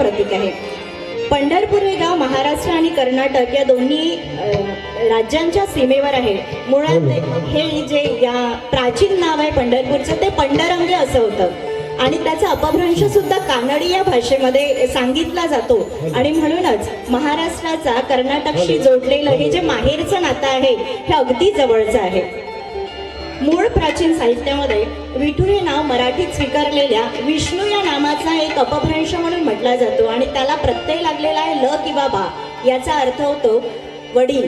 प्रतीक आहे. पंढरपूर हे गाव महाराष्ट्र आणि कर्नाटक या दोन्ही राज्यांच्या सीमेवर आहे. मुळात हे जे या प्राचीन नाव आहे पंढरपूरचं ते पंडरंगे असं होतं. आणि त्याचा अपभ्रंश सुद्धा कानडी या भाषेमध्ये सांगितला जातो. आणि म्हणूनच महाराष्ट्राचा कर्नाटकशी जोडलेलं हे जे माहेरचं नातं आहे हे अगदी जवळचं आहे. मूळ प्राचीन साहित्यामध्ये विठू हे नाव मराठीत स्वीकारलेल्या विष्णू या नामाचा एक अपभ्रंश म्हणून म्हटला जातो आणि त्याला प्रत्यय लागलेला आहे ल किंवा बा याचा अर्थ होतो वडील.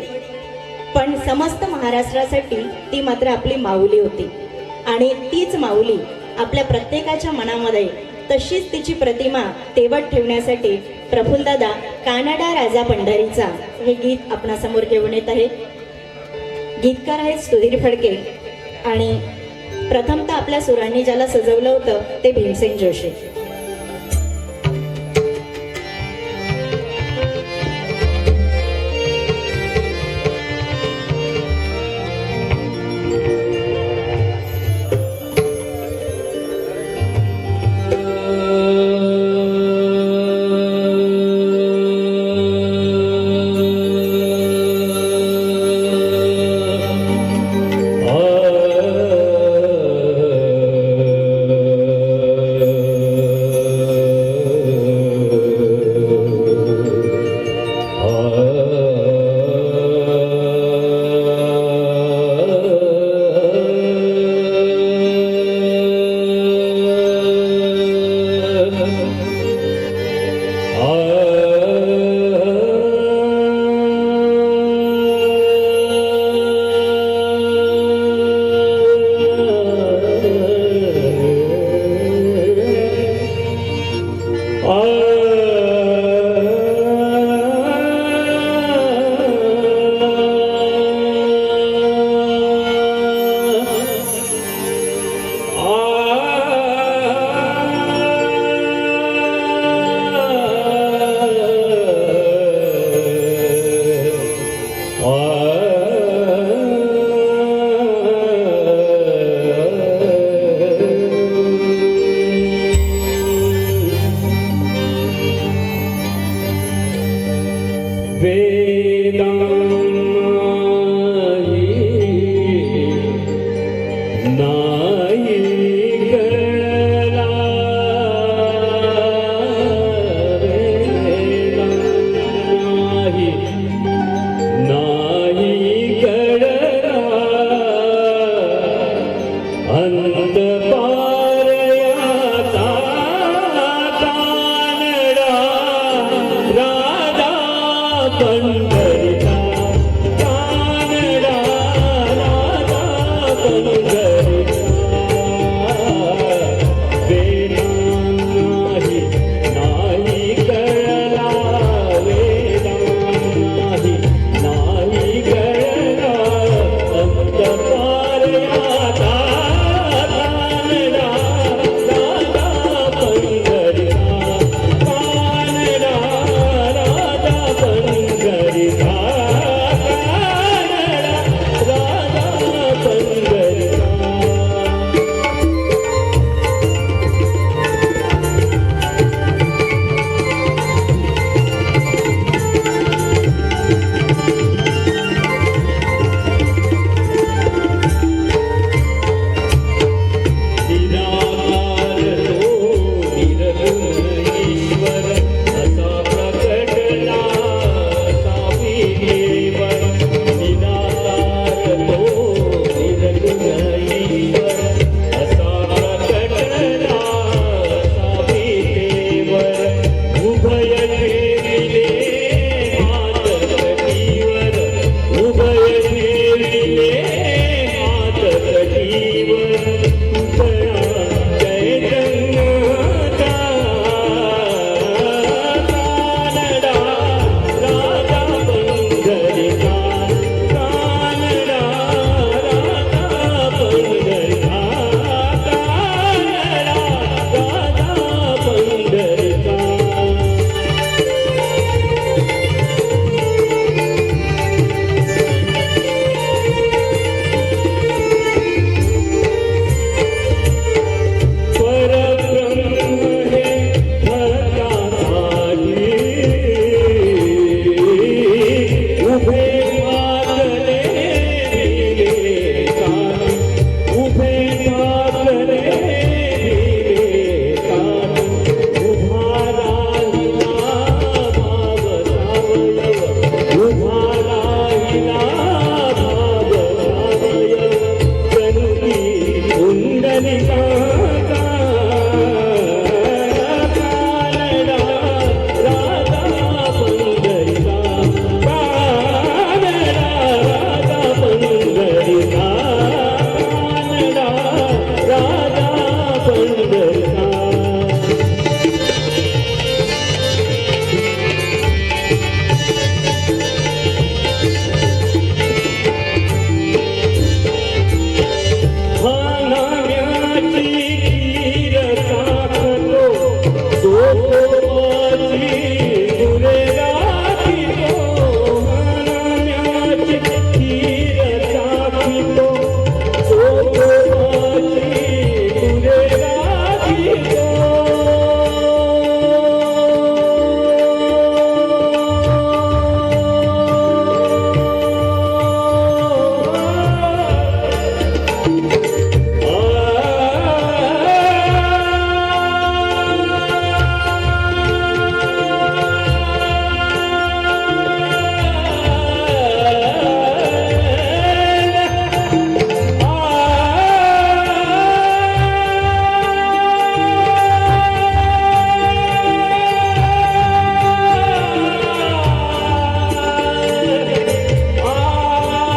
पण समस्त महाराष्ट्रासाठी ती मात्र आपली माऊली होती. आणि तीच माऊली आपल्या प्रत्येकाच्या मनामध्ये तशीच तिची प्रतिमा तेवट ठेवण्यासाठी प्रफुल्लदादा कानडा राजा पंढरीचा हे गीत आपणासमोर घेऊन येत आहे. गीतकार आहेत सुधीर फडके. आणि प्रथमतः आपल्या सुरांनी ज्याला सजवलं होतं ते भीमसेन जोशी.